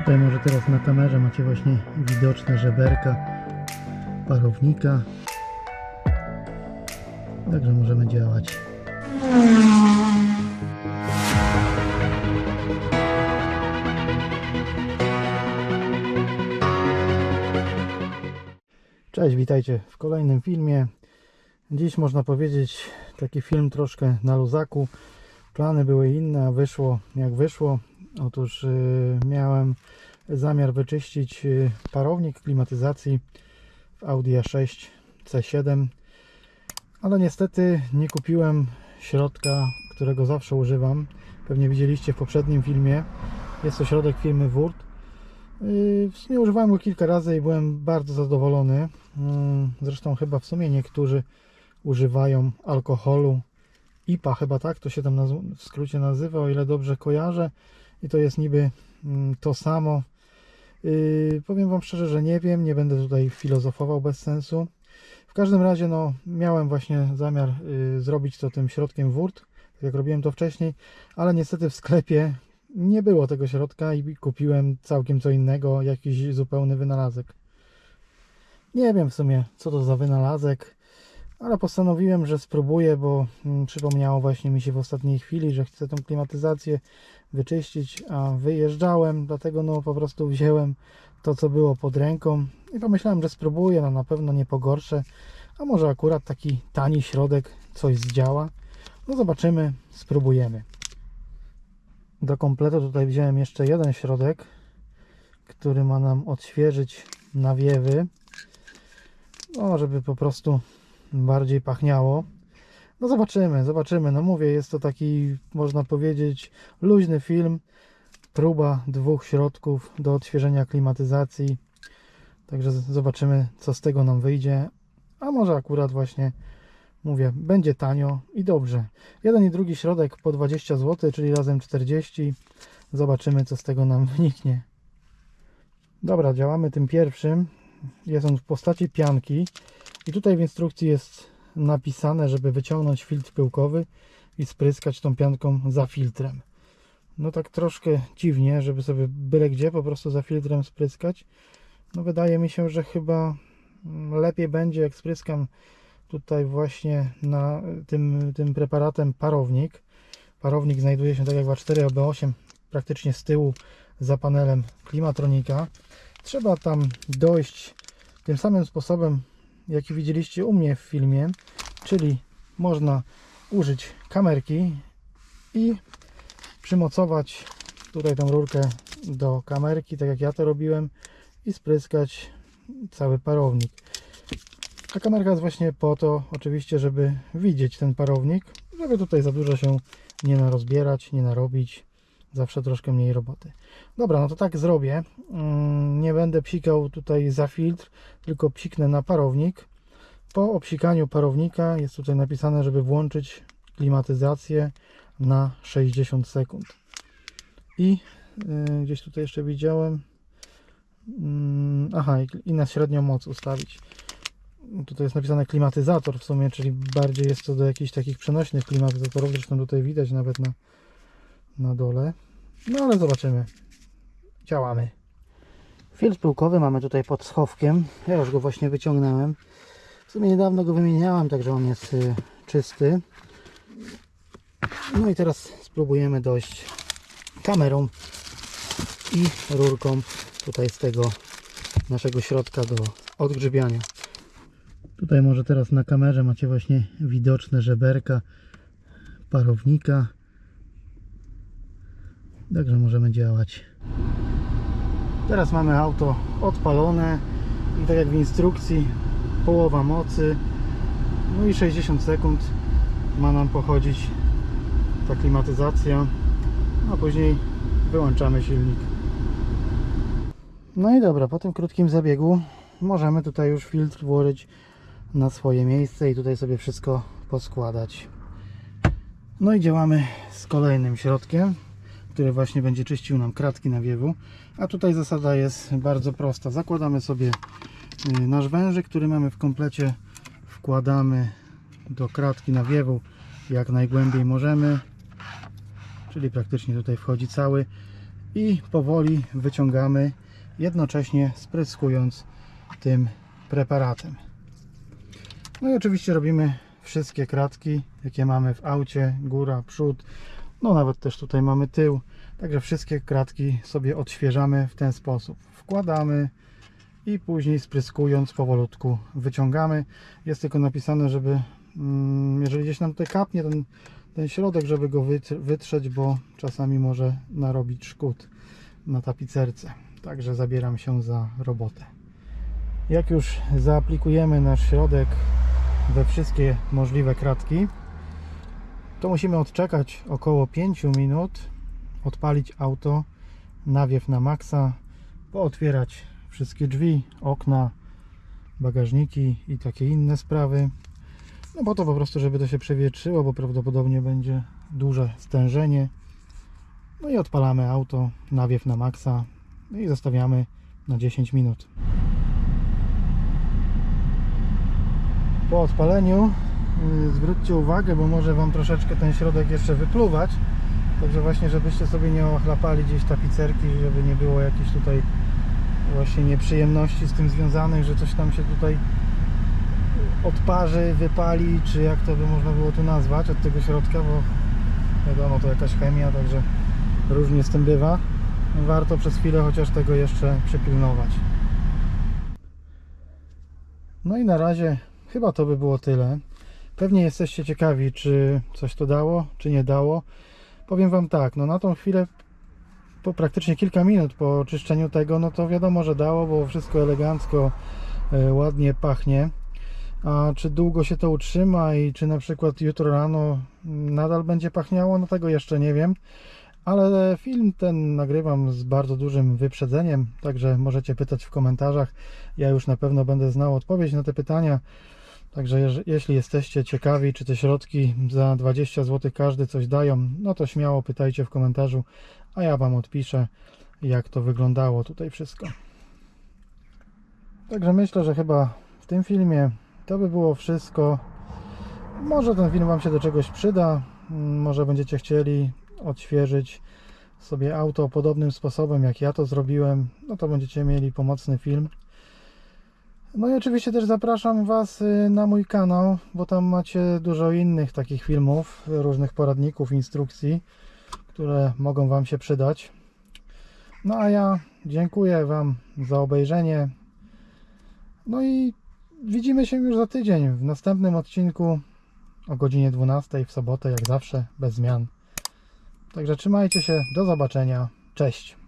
Tutaj może teraz na kamerze macie właśnie widoczne żeberka parownika. Także możemy działać. Cześć, witajcie w kolejnym filmie. Dziś można powiedzieć taki film troszkę na luzaku. Plany były inne, a wyszło jak wyszło. Otóż y, miałem zamiar wyczyścić y, parownik klimatyzacji w Audi A6 C7, ale niestety nie kupiłem środka, którego zawsze używam. Pewnie widzieliście w poprzednim filmie. Jest to środek firmy Wurt. Y, W sumie używałem go kilka razy i byłem bardzo zadowolony. Mm, Zresztą chyba w sumie niektórzy używają alkoholu. IPA chyba tak to się tam w skrócie nazywa, o ile dobrze kojarzę. I to jest niby mm, to samo. Yy, powiem Wam szczerze, że nie wiem, nie będę tutaj filozofował bez sensu. W każdym razie, no, miałem właśnie zamiar y, zrobić to tym środkiem Wurt, tak jak robiłem to wcześniej, ale niestety w sklepie nie było tego środka i kupiłem całkiem co innego, jakiś zupełny wynalazek. Nie wiem w sumie, co to za wynalazek, ale postanowiłem, że spróbuję, bo mm, przypomniało właśnie mi się w ostatniej chwili, że chcę tą klimatyzację wyczyścić, a wyjeżdżałem, dlatego no po prostu wziąłem to, co było pod ręką i pomyślałem, że spróbuję, no na pewno nie pogorszę, a może akurat taki tani środek coś zdziała. No zobaczymy, spróbujemy. Do kompletu tutaj wziąłem jeszcze jeden środek, który ma nam odświeżyć nawiewy, no żeby po prostu bardziej pachniało. No zobaczymy, zobaczymy. No mówię, jest to taki, można powiedzieć, luźny film. Próba dwóch środków do odświeżenia klimatyzacji. Także zobaczymy, co z tego nam wyjdzie. A może akurat właśnie, mówię, będzie tanio i dobrze. Jeden i drugi środek po 20 zł, czyli razem 40. Zobaczymy, co z tego nam wyniknie. Dobra, działamy tym pierwszym. Jest on w postaci pianki. I tutaj w instrukcji jest napisane, żeby wyciągnąć filtr pyłkowy i spryskać tą pianką za filtrem. No tak troszkę dziwnie, żeby sobie byle gdzie po prostu za filtrem spryskać. No wydaje mi się, że chyba mm, lepiej będzie jak spryskam tutaj właśnie na tym, tym preparatem parownik. Parownik znajduje się tak jak w A4 OB8 praktycznie z tyłu za panelem klimatronika. Trzeba tam dojść tym samym sposobem jaki widzieliście u mnie w filmie, czyli można użyć kamerki i przymocować tutaj tą rurkę do kamerki, tak jak ja to robiłem i spryskać cały parownik. A kamerka jest właśnie po to oczywiście, żeby widzieć ten parownik, żeby tutaj za dużo się nie narozbierać, nie narobić. Zawsze troszkę mniej roboty. Dobra, no to tak zrobię. Mm, Nie będę psikał tutaj za filtr, tylko psiknę na parownik. Po obsikaniu parownika jest tutaj napisane, żeby włączyć klimatyzację na 60 sekund. I y, gdzieś tutaj jeszcze widziałem. Mm, aha, i- i na średnią moc ustawić. Tutaj jest napisane klimatyzator w sumie, czyli bardziej jest to do jakichś takich przenośnych klimatyzatorów. Zresztą tutaj widać nawet na, na dole. No ale zobaczymy. Działamy. Filtr pyłkowy mamy tutaj pod schowkiem. Ja już go właśnie wyciągnąłem. W sumie niedawno go wymieniałem, także on jest y, czysty. No i teraz spróbujemy dojść kamerą i rurką tutaj z tego naszego środka do odgrzybiania. Tutaj może teraz na kamerze macie właśnie widoczne żeberka parownika. Także możemy działać. Teraz mamy auto odpalone i tak jak w instrukcji połowa mocy. No i 60 sekund ma nam pochodzić ta klimatyzacja. A później wyłączamy silnik. No i dobra, po tym krótkim zabiegu możemy tutaj już filtr włożyć na swoje miejsce i tutaj sobie wszystko poskładać. No i działamy z kolejnym środkiem który właśnie będzie czyścił nam kratki nawiewu a tutaj zasada jest bardzo prosta. Zakładamy sobie y, nasz wężyk, który mamy w komplecie. Wkładamy do kratki nawiewu jak najgłębiej możemy. Czyli praktycznie tutaj wchodzi cały. I powoli wyciągamy, jednocześnie spryskując tym preparatem. No i oczywiście robimy wszystkie kratki, jakie mamy w aucie, góra, przód, no nawet też tutaj mamy tył. Także wszystkie kratki sobie odświeżamy w ten sposób. Wkładamy i później spryskując powolutku wyciągamy. Jest tylko napisane, żeby mm, jeżeli gdzieś nam tutaj kapnie ten, ten środek, żeby go wyt- wytrzeć, bo czasami może narobić szkód na tapicerce. Także zabieram się za robotę. Jak już zaaplikujemy nasz środek we wszystkie możliwe kratki, to musimy odczekać około 5 minut, odpalić auto, nawiew na maksa, pootwierać wszystkie drzwi, okna, bagażniki i takie inne sprawy. No po to po prostu, żeby to się przewietrzyło, bo prawdopodobnie będzie duże stężenie. No i odpalamy auto, nawiew na maksa i zostawiamy na 10 minut. Po odpaleniu zwróćcie uwagę, bo może Wam troszeczkę ten środek jeszcze wypluwać. Także właśnie, żebyście sobie nie ochlapali gdzieś tapicerki, żeby nie było jakichś tutaj właśnie nieprzyjemności z tym związanych, że coś tam się tutaj odparzy, wypali, czy jak to by można było tu nazwać od tego środka, bo wiadomo, to jakaś chemia, także różnie z tym bywa. Warto przez chwilę chociaż tego jeszcze przypilnować. No i na razie chyba to by było tyle. Pewnie jesteście ciekawi, czy coś to dało, czy nie dało. Powiem Wam tak, no na tą chwilę, po praktycznie kilka minut po oczyszczeniu tego, no to wiadomo, że dało, bo wszystko elegancko, e, ładnie pachnie. A czy długo się to utrzyma i czy na przykład jutro rano nadal będzie pachniało, no tego jeszcze nie wiem. Ale film ten nagrywam z bardzo dużym wyprzedzeniem, także możecie pytać w komentarzach. Ja już na pewno będę znał odpowiedź na te pytania. Także jeśli jesteście ciekawi, czy te środki za 20 zł każdy coś dają, no to śmiało pytajcie w komentarzu, a ja Wam odpiszę, jak to wyglądało tutaj wszystko. Także myślę, że chyba w tym filmie to by było wszystko. Może ten film Wam się do czegoś przyda, mm, może będziecie chcieli odświeżyć sobie auto podobnym sposobem, jak ja to zrobiłem, no to będziecie mieli pomocny film. No i oczywiście też zapraszam Was y, na mój kanał, bo tam macie dużo innych takich filmów, różnych poradników, instrukcji, które mogą Wam się przydać. No a ja dziękuję Wam za obejrzenie. No i widzimy się już za tydzień w następnym odcinku o godzinie 12 w sobotę, jak zawsze, bez zmian. Także trzymajcie się, do zobaczenia, cześć.